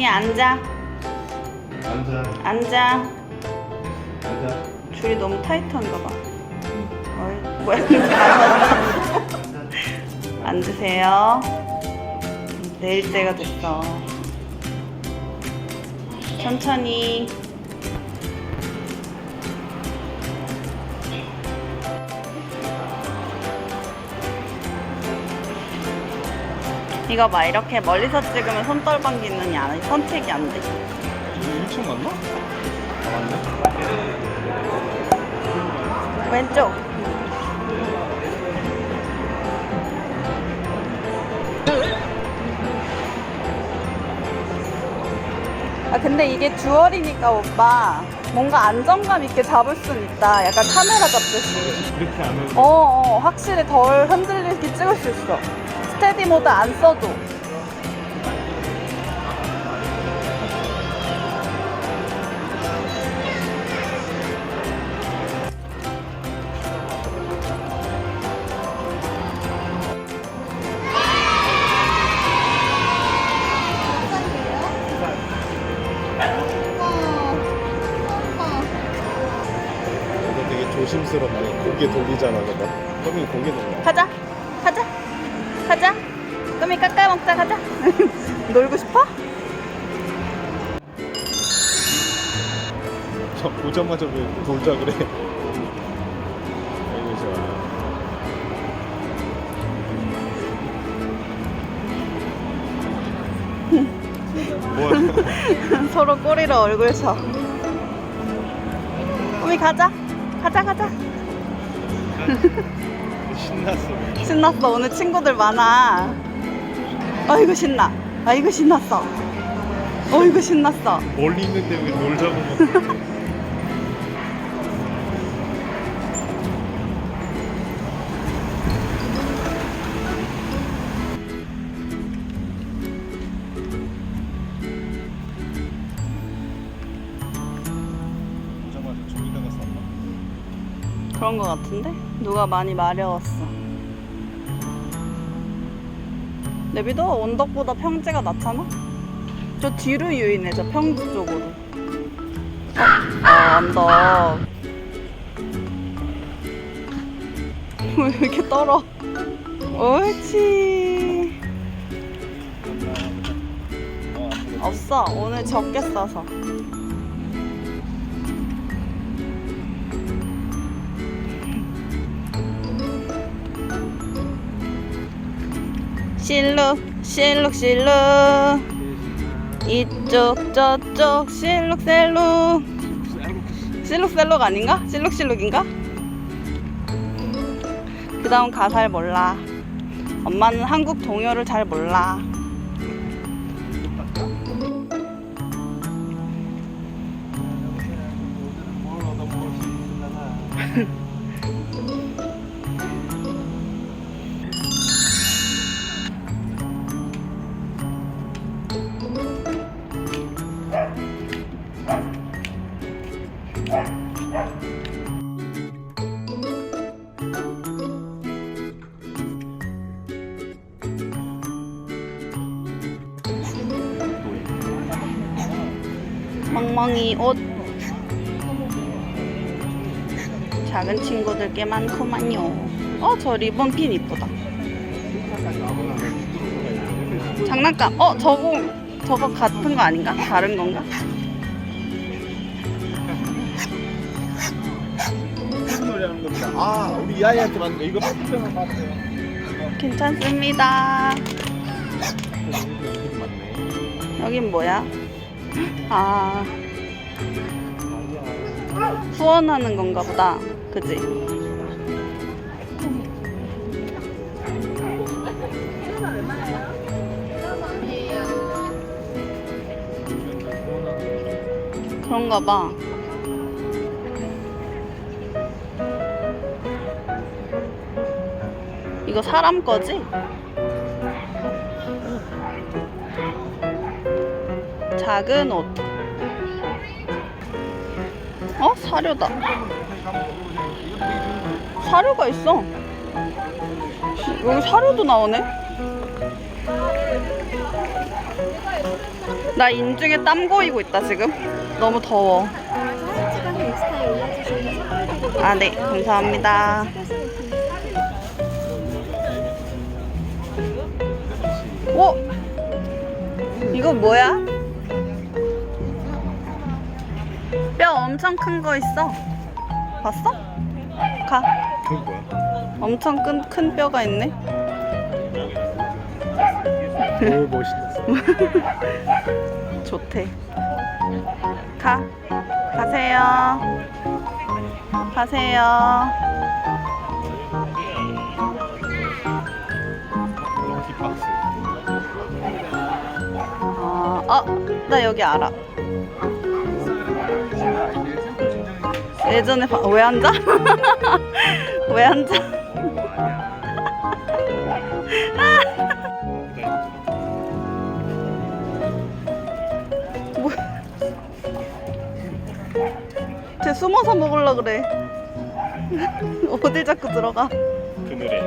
꿈이야 앉아. 앉아. 앉아. 앉아. 줄이 너무 타이트한가 봐. 어이, 뭐야. 잘 앉으세요. 내일 때가 됐어. 천천히 이거 봐 이렇게 멀리서 찍으면 손떨 방귀는 안, 선택이 안 돼. 여기 1층 맞나? 아 맞네. 왼쪽. 아 근데 이게 듀얼이니까 오빠 뭔가 안정감 있게 잡을 순 있다. 약간 카메라 잡듯이. 그렇게 안 하면 어, 어 확실히 덜 흔들리게 찍을 수 있어. 스테디 모드 안 써도. 조심스럽네. 고개 돌리잖아, 저거. 형이 고개 돌려. 가자, 저 보자마자 왜 돌자 그래? 아이고 좋아. 뭐? 서로 꼬리로 얼굴 쳐. 꿈이 가자, 가자, 가자. 신났어. 신났어. 오늘 친구들 많아. 아이고 신나. 아이고 신났어. 어이구 신났어. 멀리 있는데 왜 놀자고 막. 그런 거 같은데? 누가 많이 마려웠어. 내비도 언덕보다 평지가 낫잖아? 저 뒤로 유인해, 저 평지 쪽으로. 어, 아, 언덕. 왜 이렇게 떨어? 옳지. 어. 없어. 오늘 적게 써서. 실룩, 실룩, 실룩. 이쪽, 저쪽, 실룩, 셀룩. 실룩, 셀룩 아닌가? 실룩, 실룩인가? 그 다음 가사를 몰라. 엄마는 한국 동요를 잘 몰라. 멍멍이 옷 작은 친구들 꽤 많구만요 어 저 리본 핀 이쁘다 장난감 어 저거 저거 같은 거 아닌가? 다른 건가? 아, 우리 이 아이한테 맞는 이거 같아요. 괜찮습니다. 여긴 뭐야? 아 후원하는 건가 보다 그지? 그런가 봐 이거 사람 거지? 작은 옷. 사료다. 사료가 있어. 여기 사료도 나오네. 나 인중에 땀 고이고 있다 지금. 너무 더워. 아 네 감사합니다. 오 이거 뭐야? 뼈 엄청 큰 거 있어. 봤어? 가. 그건 뭐야? 엄청 큰, 큰 뼈가 있네. 오 멋있다. 좋대. 가. 가세요. 가세요. 럭키 박스. 어, 어, 나 여기 알아. 예전에 봐, 왜 앉아? 왜 앉아? 뭐? 쟤 숨어서 먹으려 그래. 어딜 자꾸 들어가? 그늘에.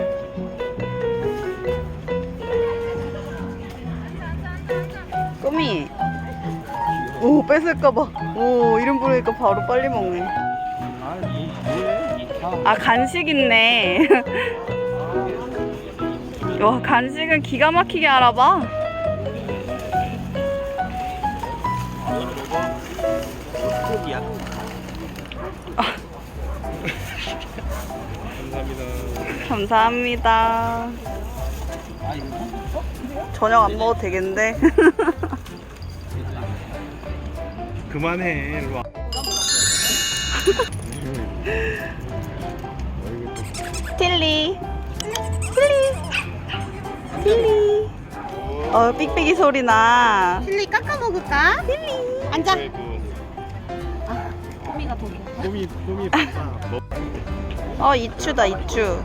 꼬미. 오, 뺏을까봐. 오, 이름 부르니까 바로 빨리 먹네. 아? 아, 간식 있네. 와, 간식은 기가 막히게 알아봐. 감사합니다. 감사합니다. 저녁 안 먹어도 되겠는데? 그만해. 일로 와. 틸리. 틸리. 틸리. 어, 삑삑이 소리 나. 힐리 깎아 먹을까? 힐리 앉아 꼬미가 꿈이 꿈이 바빠. 뭐 어, 이추다, 이추.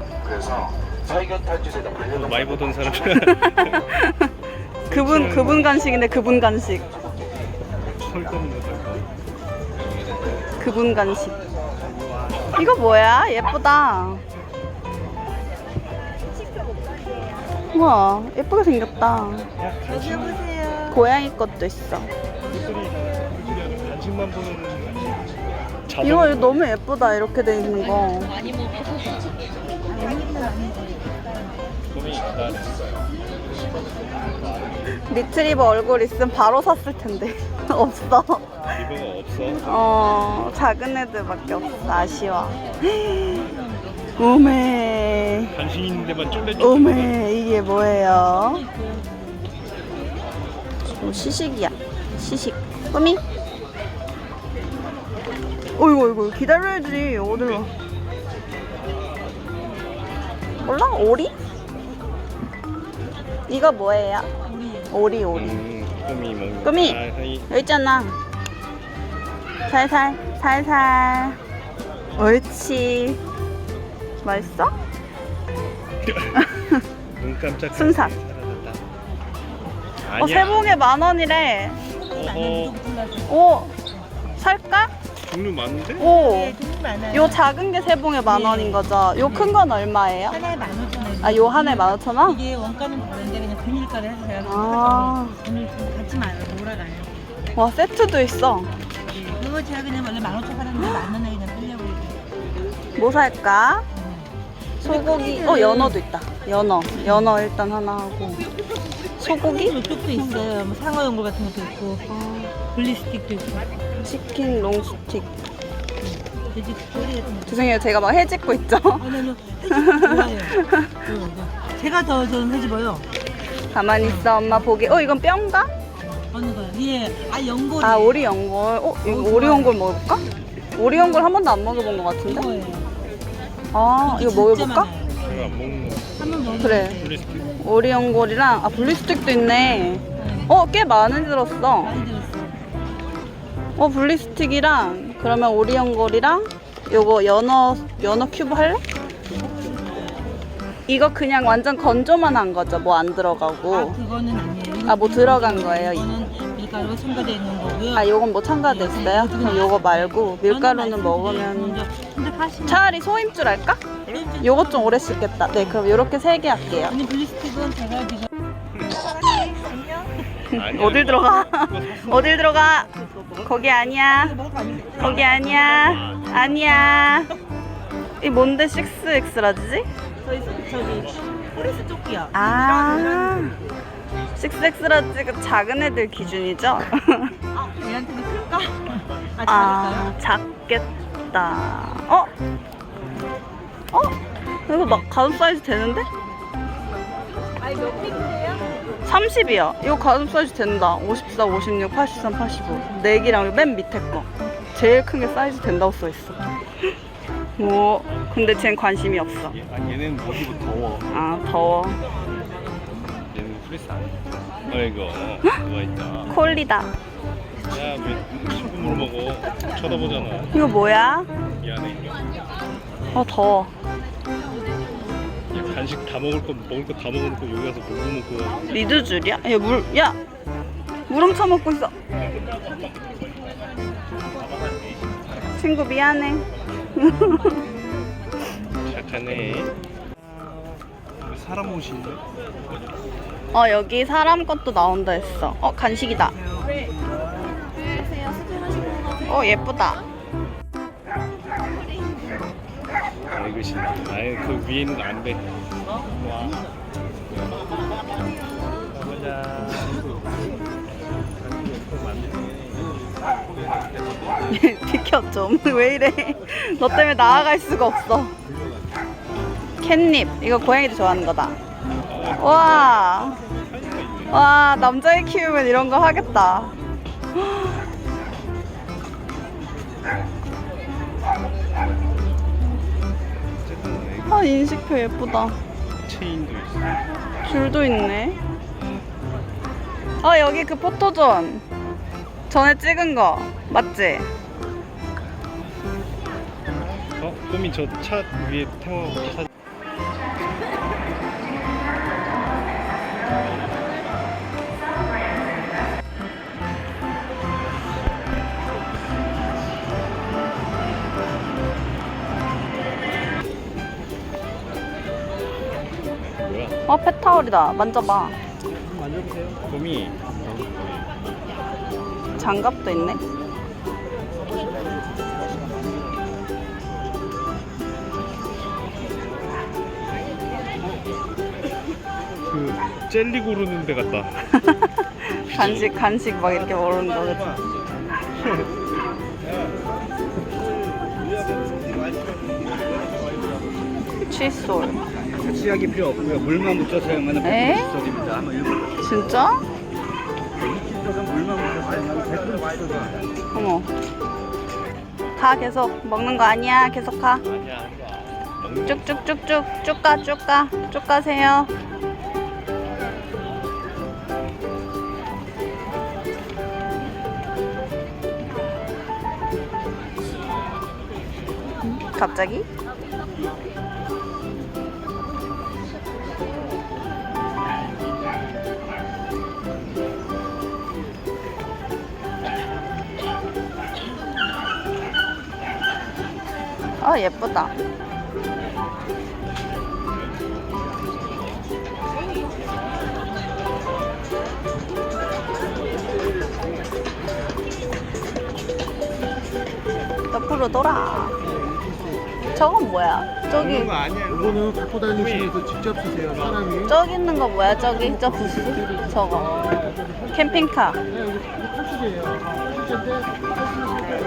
많이 보던 사람. 그분, 그분 간식인데, 그분 간식. 그분 간식. 이거 뭐야? 예쁘다. 우와, 예쁘게 생겼다. 여기 보세요 고양이 것도 있어. 간식만 보는. 이거 이거 너무 예쁘다, 이렇게 돼 있는 거. 리트리버 얼굴 있으면 바로 샀을 텐데. 없어. 리버가 없어. 어, 작은 애들밖에 없어. 아쉬워. 오메. 간식 있는데만 쫄래. 오메, 이게 뭐예요? 오, 시식이야. 시식. 꾸미? 어이구, 어이구, 기다려야지. 와. 몰라? 오리? 이거 뭐예요? 오리, 오리. 음. 꿈이. 아, 사이. 여기 있잖아. 살살, 살살. 옳지. 맛있어? 눈 깜짝. 순삭. 사라졌다. 어, 아니야. 세봉에 만 원이래. 어허. 오, 살까? 종류 많은데? 오, 돈이 많아요 요 작은 게 세봉에 만 원인 거죠? 요 큰 건 얼마예요? 하나에 만 오천 원 아, 요 하나에 만 오천 원? 이게 원가는 다른데 그냥 금일가를 해서 제가 아. 오늘 좀 같이 말 몰아가요 와, 세트도 있어. 이거 제가 그냥 원래 만 오천 팔았는데 만 원에 그냥 팔려고 뭐 살까? 소고기, 어, 연어도 있다. 연어. 연어 일단 하나 하고. 소고기? 이쪽도 있어요 뭐 상어 연골 같은 것도 있고 블리스틱도 있고 치킨 롱스틱. 돼지 꼬리 같은 것도 죄송해요. 제가 막 해집고 있죠? 아니 아니 해집 좋아해요 응, 응. 제가 더 저는 해집어요 가만히 있어, 엄마 보기. 어, 이건 뼈인가? 어느 거요? 예, 아 연골이 아, 오리 연골. 어, 이거 오리 연골 먹어볼까? 오리 연골 한 번도 안 먹어본 것 같은데? 이거예요 아, 이거 먹어볼까? 많아요. 제가 안 먹는 거. 한번 먹으면 그래. 블리스틱. 오리 연골이랑, 아, 블리스틱도 있네. 어, 꽤 많이 들었어. 많이 들었어요 어, 블리스틱이랑, 그러면 오리 연골이랑, 요거 연어, 연어 큐브 할래? 이거 그냥 완전 건조만 한 거죠? 뭐 안 아 들어가고. 그거는 아니에요 아, 뭐 들어간 거예요? 이거는 밀가루가 첨가되어 있는 거고요 아, 요건 뭐 첨가돼 있어요? 그럼 요거 말고, 밀가루는 먹으면. 사실 차라리 소임줄 할까? 요것 좀 오래 씹겠다. 네, 그럼 요렇게 세 개 할게요. 아니 블리스틱은 제가 아니야, 어딜. 들어가? 어딜 들어가? 거기 아니야. 거 아닌데. 거기 아니야. 아니야. 이 뭔데 6X라지? 저희 저기 포리스 조끼야. 아. 6X라지가 작은 애들 기준이죠? 아, 얘한테는 클까? 아, 아, 작을까요? 작겠다. 어? 어? 이거 막 가슴 사이즈 되는데? 아니 몇 팩인데요? 30이야. 이거 가슴 사이즈 된다. 54, 56, 83, 85. 내기랑 맨 밑에 거. 제일 큰 게 사이즈 된다고 써 있어. 오, 근데 쟨 관심이 없어. 얘- 아, 얘는 머리도 더워. 아, 더워. 얘는 프리스 안 해. 어이구, 누가 있다. 콜리다. 야, 왜 식품으로 먹어? 쳐다보잖아. 이거 뭐야? 미안해, 이거. 어, 더워. 야, 간식 다 먹을 거, 먹을 거 다 먹을 거 여기 가서 물 먹고. 리드 줄이야? 야, 물, 야! 물 훔쳐 먹고 있어. 친구 미안해. 착하네. 사람 옷인데? 어, 여기 사람 것도 나온다 했어. 어, 간식이다. 어, 예쁘다. 아, 이거 신나. 아예 그 위에 있는 거안 돼. 와. 가보자. 비켜 좀. 왜 이래? 너 때문에 나아갈 수가 없어. 캣닙. 이거 고양이도 좋아하는 거다. 와. 와, 남자애 키우면 이런 거 하겠다. 아, 인식표 예쁘다. 체인도 있어. 줄도 있네. 어, 여기 그 포토존. 전에 찍은 거. 맞지? 어? 꿈이 저차 위에 태워 사. 뭐 야? 어, 페타올이다. 만져봐. 만져보세요. 꿈이 장갑도 있네. 그 젤리 고르는 데 같다. 간식, 간식 막 이렇게 모르는 거, 그치? 칫솔. 치약이 필요 없고요. 물만 묻혀 사용하는 에? 칫솔입니다. 한번 일본 진짜? 칫솔은 물만 묻혀 사용하는 100% 칫솔. 어머. 가, 계속. 먹는 거 아니야. 계속 가. 쭉쭉쭉쭉. 쭉 가, 쭉 가. 쭉 가세요. 갑자기? 아 예쁘다. 옆으로 돌아. 저건 뭐야? 저기 거 아니야. 이거는 갖고 다니시면서 직접 쓰세요. 사람이. 저기 있는 거 뭐야? 저기 저 부스 저거 캠핑카. 네, 이거 이거 탈수제예요. 탈수제인데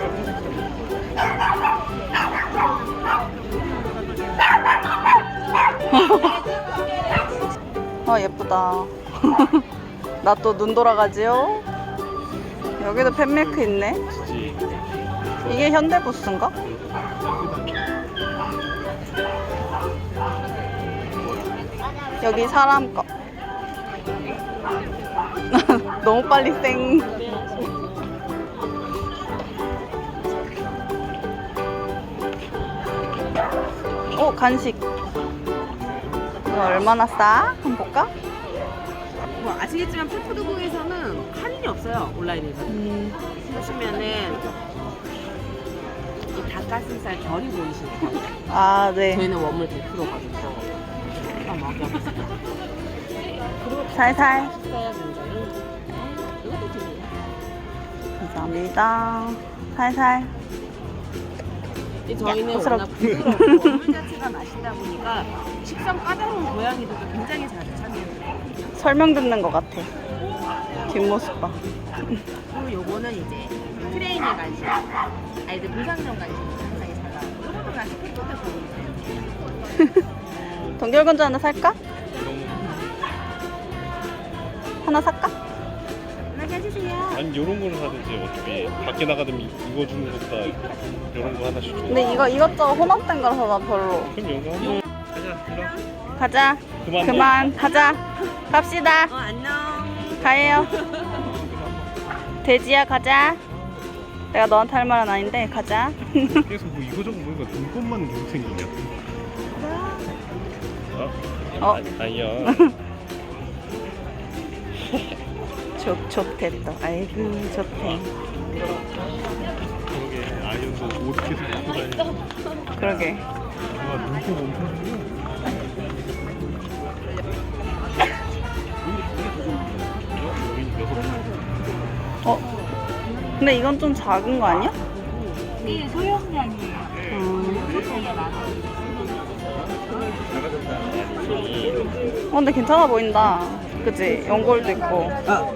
아 예쁘다. 나 또 눈 돌아가지요. 여기도 팬메이크 있네. 이게 현대부스인가? 여기 사람 거. 너무 빨리 쌩. 오 간식. 이거 얼마나 싸? 한번 볼까? 뭐 아시겠지만 푸드북에서는 할인이 없어요 온라인에서 음, 보시면은 이 닭가슴살 결이 보이시죠? 아 네. 저희는 원물 100%거든요 한번 먹여보세요 살살. 식사야 굉장히 감사합니다. 살살. 이 저희는 워낙 부드럽고 물 자체가 맛있다 보니까 식성 까다로운 고양이들도 굉장히 자주 찾는 설명 듣는 것 같아. 뒷모습 봐. 그리고 요거는 이제 트레이닝 간식 아이들 불상점 간식 굉장히 잘 나와요 요것도 같이 팩트도 보이세요 동결건조 하나 살까? 하나 살까? 아니 요런 거를 사든지 어차피 밖에 나가면 이거 주는 것보다 요런 거 하나씩 줘. 근데 이거 이것저것 혼합된 거라서 나 별로. 그럼 이런 거 하나. 가자 일로. 가자. 그만. 그만. 가자. 갑시다. 어 안녕 가요. 돼지야 가자. 내가 너한테 할 말은 아닌데 가자. 계속 뭐 이거저거 보니까 눈곱만 계속 생기냐. 어? 어. 아니, 아니야. 좋 좋대 또. 아이고 좋대. 그러게 아이언도 옷 계속 입고 다니고. 그러게. 와 눈곱 엄청 개. 어. 근데 이건 좀 작은 거 아니야? 이게 소형량이에요. 음. 어 근데 괜찮아 보인다. 그치? 연골도 있고. 아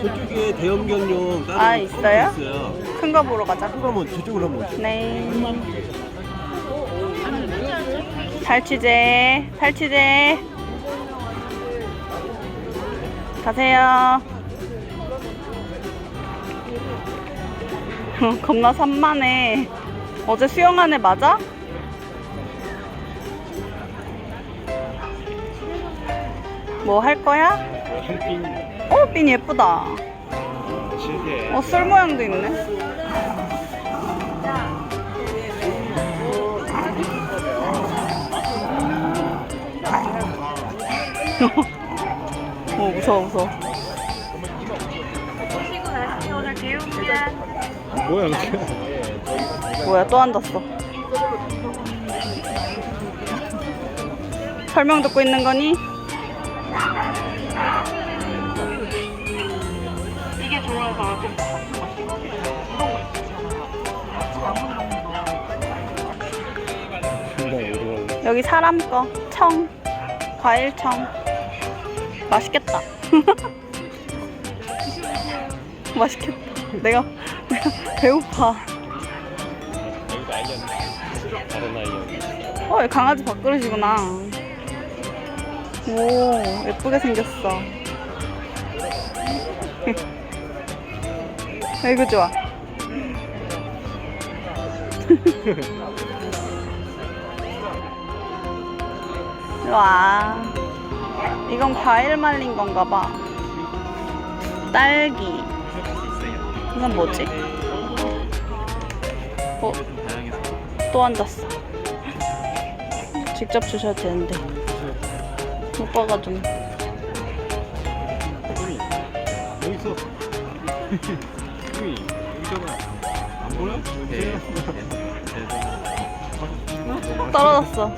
저쪽에 대형견용 다른 아, 거 있어요? 있어요. 큰 거 보러 가자. 그러면 저쪽으로 한번 오시죠. 네. 탈취제, 탈취제. 가세요. 겁나 산만해. 어제 수영한 애 맞아? 뭐 할 거야? 한핀 어, 빈 예쁘다. 실게. 어, 술 모양도 있네. 어, 무서워, 무서워. 뭐야 이렇게? 뭐야, 또 앉았어. 설명 듣고 있는 거니? 어려워. 여기 사람 거, 청, 과일청. 맛있겠다. 맛있겠다. 내가, 배고파. 어, 강아지 밥그릇이구나. 오, 예쁘게 생겼어. 아이고, 좋아. 와. 이건 과일 말린 건가 봐. 딸기. 이건 뭐지? 어, 또 앉았어. 직접 주셔도 되는데. 오빠가 좀. 여기 여기 있어. 여기 여기잖아. 안 보여? 네. 떨어졌어.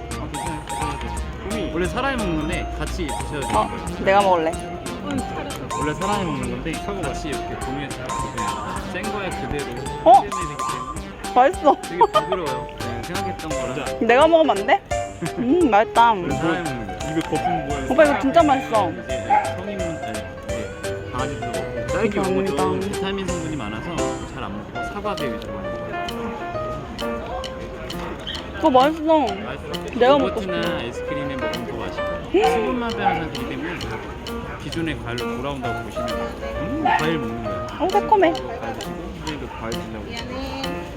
꿈이 원래 사람이 먹는 건데 같이 드셔야 돼요. 어, 내가 먹을래. 원래 사람이 먹는 건데 같이 이렇게 공유해서 드세요. 센 거에 그대로 어? 맛있어. 되게 부드러워요. 네, 생각했던 거랑 내가 먹으면 안 돼? 음, 맛있다. 원래 사람이 먹는 거. 입에 거품 뭐야? 오빠 이거 진짜 맛있어. 이제 딸기 감사합니다. 비타민 성분이 많아서 잘 안 먹고 사과 되게 잘 먹고 그거 맛있어. 맛있어. 내가 먹고 요거트나 아이스크림에 먹으면 더 맛있고 수분만 빼는 상태이기 때문에 기존의 과일로 돌아온다고 보시면 돼요. 음, 과일 먹는 거야. 어, 새콤해. 과일 드시고 선생님도 과일 드신다고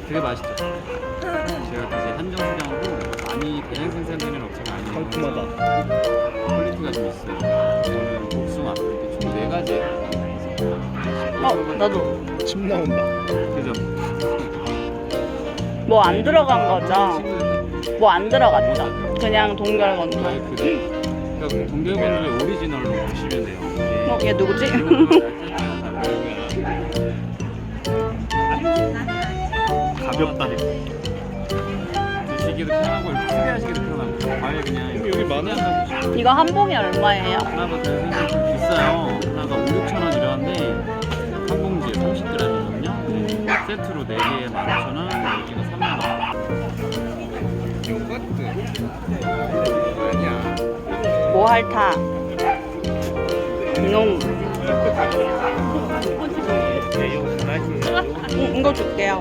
되게 맛있죠. 제가 이제 한정 수량으로 많이 대량 생산되는 업체가 아니에요. 상큼하다. 퀄리티가 좀 있어요. 저는 복숭아 이렇게 총 네 가지. 어, 나도. 침 나온다. 그죠? 뭐 안 들어간 거죠? 뭐 안 들어갔죠? 그냥 동결 건조. 과일 그대로. 그러니까 동결건조의 오리지널로 보시면 돼요. 어, 얘 누구지? 가볍다. 드시기도 편하고 이렇게 소비하시기도 편하고 과일 그냥 이렇게 여기 많아. 이거 한 봉이 얼마예요? 하나가 더 비싸요. 하나가 5, 6천 원 이러는데 한 세트로 4개에 15,000원, 4개가 3만 원. 모할타 이놈 응, 이거 줄게요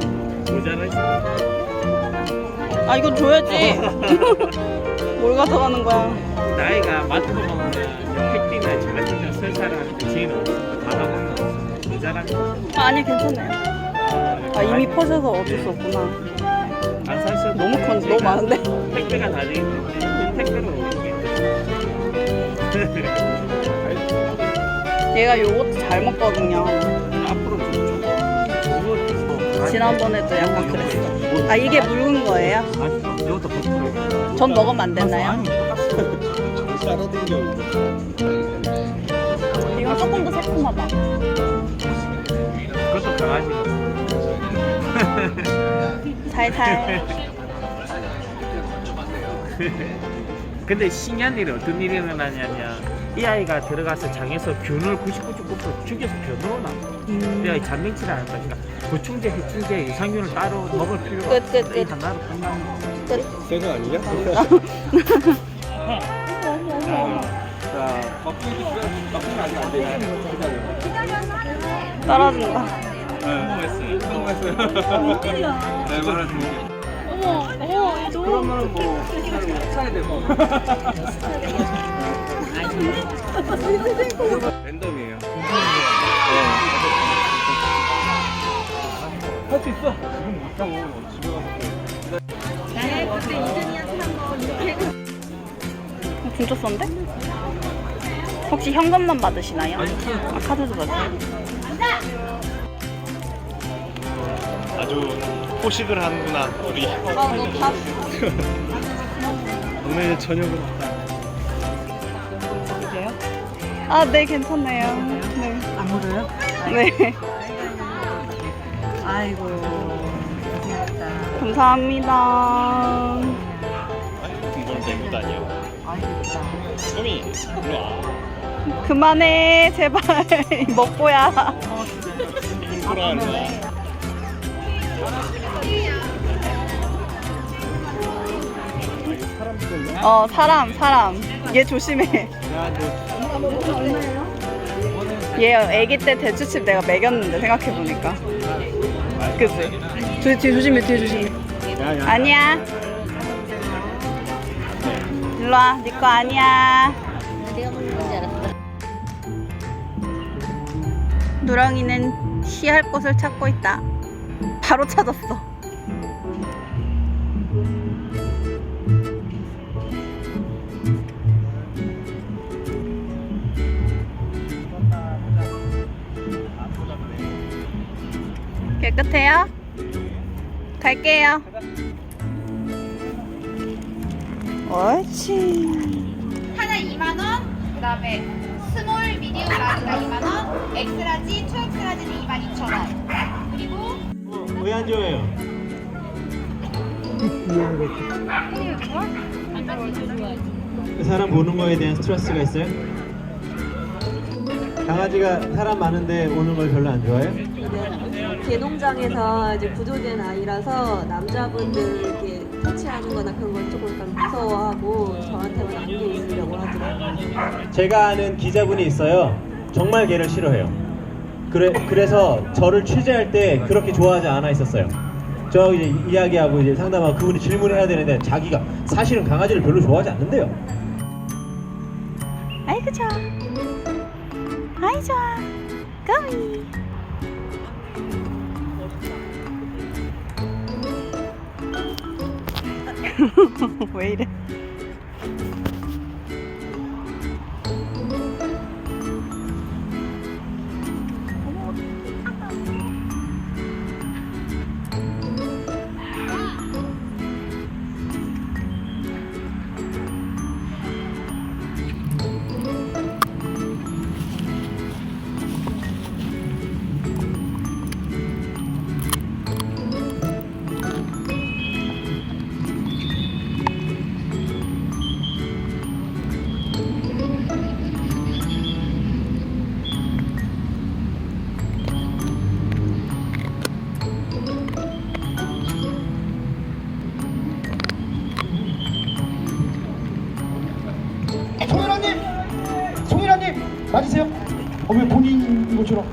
아 이거 줘야지. 뭘 가져가는 거야? 나이가 마트도 먹으면 팩딩이나 젤라틴이나 설사랑 지인은 없으니까 다 하고 모자란 아, 아니 괜찮아요. 아 이미 퍼져서 어쩔 수 없구나. 안 사실 너무 컨 너무 많은데? 택배가 다 되기 때문에 택배로 얘가 요거트 잘 먹거든요. 앞으로 좀 줘. 지난번에도 약간 그랬어 아 이게 묽은 거예요? 아니 이것도 버터 전 먹으면 안 되나요? 이건 조금 더 새콤하다 그것도 강아지. 살살. 근데 신기한 일이 어떤 일이 일어나냐면 이 아이가 들어가서 장에서 균을 99.9% 죽여서 변으로 나와 이 아이 잔명치를 안 하니까 구충제, 해충제, 유산균을 따로 먹을 필요가 끝, 없어 끝, 이 끝. 하나로 끝나는 끝 새거 아니냐? 자, 껍질이 껍질 아직 안 되나요? 떨어진다 성공했어요. 성공했어요. 네, 말아줄게요. 어머 어머 너무 그러면은 뭐 사야 되고. 랜덤이에요. 할 수 있어. 지금 못하고 집에 가서. 진짜 싼데? 혹시 현금만 받으시나요? 아 카드도 받아요? 아주 포식을 하는구나 우리 아너밥 오늘 저녁은 아, 네, 괜찮네요. 네. 안 물어요? 네. 아이고 고생했다. 감사합니다. 뭘 메고 다녀 아이고 소미 일로 와 그만해, 제발. 하는 거야 어, 사람, 사람. 얘 조심해. 얘 애기 때 대추칩 내가 먹였는데, 생각해 보니까. 그치? 뒤, 뒤 조심해, 뒤 조심해. 아니야. 일로 와, 네 거 아니야. 누렁이는 쉬할 곳을 찾고 있다. 바로 찾았어. 깨끗해요? 갈게요. 옳지. 하나 2만 원, 그 다음에 스몰 미디움 라지가 2만 원, 엑스라지, 2엑스라지는 2만 2천 원. 그리고 왜 안 좋아해요? 그 사람 보는 거에 대한 스트레스가 있어요? 강아지가 사람 많은데 오는 걸 별로 안 좋아해요? 개 농장에서 이제 구조된 아이라서 남자분들 이렇게 터치하는 거나 그런 건 조금 약간 무서워하고 저한테만 안겨 있으려고 하더라고요. 제가 아는 기자분이 있어요. 정말 개를 싫어해요. 그래, 그래서 저를 취재할 때 그렇게 좋아하지 않아 있었어요. 저 이제 이야기하고 이제 상담하고 그분이 질문을 해야 되는데 자기가 사실은 강아지를 별로 좋아하지 않는데요. 아이고 좋아. 아이 좋아. 까미. 왜 이것처럼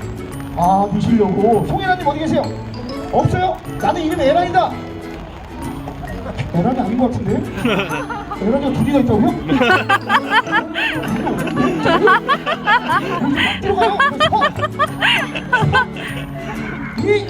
아 드시려고 송혜라님 어디 계세요? 없어요? 나는 이름이 에란이다 에란이 아닌 것 같은데? 에란이가 두 개가 있다고요? 들어가요 이